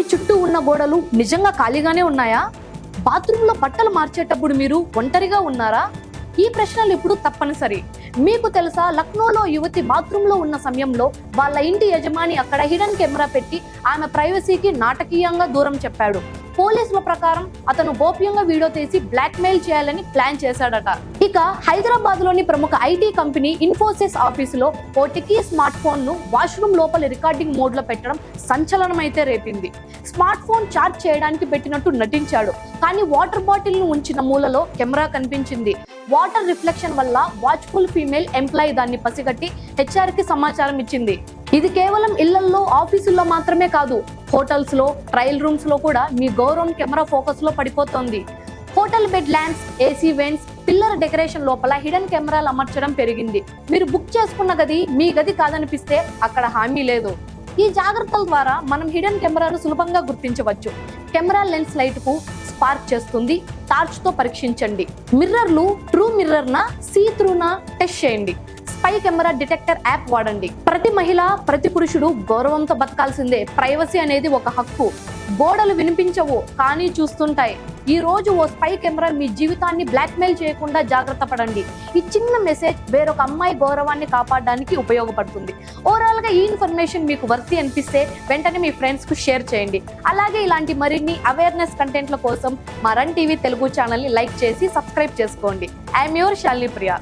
మీ చుట్టూ ఉన్న గోడలు నిజంగా ఖాళీగానే ఉన్నాయా? బాత్రూంలో బట్టలు మార్చేటప్పుడు మీరు ఒంటరిగా ఉన్నారా? ఈ ప్రశ్నలు ఇప్పుడు తప్పనిసరి. మీకు తెలుసా లక్నోలో యువతి బాత్రూంలో ఉన్న సమయంలో వాళ్ళ ఇంటి యజమాని అక్కడ హిడెన్ కెమెరా పెట్టి ఆమె ప్రైవసీకి నాటకీయంగా దూరం చెప్పాడు. పోలీసుల ప్రకారం అతను గోప్యంగా వీడియో తీసి బ్లాక్మెయిల్ చేయాలని ప్లాన్ చేశాడట. ఇక హైదరాబాద్లోని ప్రముఖ ఐటీ కంపెనీ ఇన్ఫోసిస్ ఆఫీసులో ఓ టికీ స్మార్ట్ ఫోన్ను వాష్రూమ్ లోపల రికార్డింగ్ మోడ్లో పెట్టడం సంచలనమైతే రేపింది. స్మార్ట్ ఫోన్ చార్జ్ చేయడానికి పెట్టినట్టు నటించాడు. కానీ వాటర్ బాటిల్ను ఉంచిన మూలలో కెమెరా కనిపించింది. వాటర్ రిఫ్లెక్షన్ వల్ల వాచ్ఫుల్ ఫీమేల్ ఎంప్లాయీ దాన్ని పసిగట్టి హెచ్ఆర్కి సమాచారం ఇచ్చింది. ఇది కేవలం ఇళ్ళల్లో ఆఫీసుల్లో మాత్రమే కాదు హోటల్స్లో ట్రయల్ రూమ్స్లో కూడా మీ గౌరవం కెమెరా ఫోకస్లో పడిపోతోంది. Hotel bed lands AC vents pillar decoration లోపల హిడెన్ కెమెరాలు అమర్చడం పెరిగింది. మీరు బుక్ చేసుకున్న గది మీ గది కాదనిపిస్తే అక్కడ హామీ లేదు. ఈ జాగ్రత్తల ద్వారా మనం హిడెన్ కెమెరాను సులభంగా గుర్తించవచ్చు. కెమెరా లెన్స్ లైట్కు స్పార్క్ చేస్తుంది. టార్చ్తో పరీక్షించండి. మిర్రర్లు ట్రూ మిర్రర్ నా సీ త్రూనా టెస్ట్ చేయండి. స్పై కెమెరా డిటెక్టర్ యాప్ వాడండి. ప్రతి మహిళ ప్రతి పురుషుడు గౌరవంతో బతకాల్సిందే. ప్రైవసీ అనేది ఒక హక్కు. గోడలు వినిపించవు కానీ చూస్తుంటాయి. ఈ రోజు ఓ స్పై కెమెరా మీ జీవితాన్ని బ్లాక్మెయిల్ చేయకుండా జాగ్రత్త పడండి. ఈ చిన్న మెసేజ్ వేరొక అమ్మాయి గౌరవాన్ని కాపాడడానికి ఉపయోగపడుతుంది. ఓవరాల్గా ఈ ఇన్ఫర్మేషన్ మీకు వర్తి అనిపిస్తే వెంటనే మీ ఫ్రెండ్స్కు షేర్ చేయండి. అలాగే ఇలాంటి మరిన్ని అవేర్నెస్ కంటెంట్ల కోసం మా రన్ టీవీ తెలుగు ఛానల్ని లైక్ చేసి సబ్స్క్రైబ్ చేసుకోండి. I'm your Shalini Priya.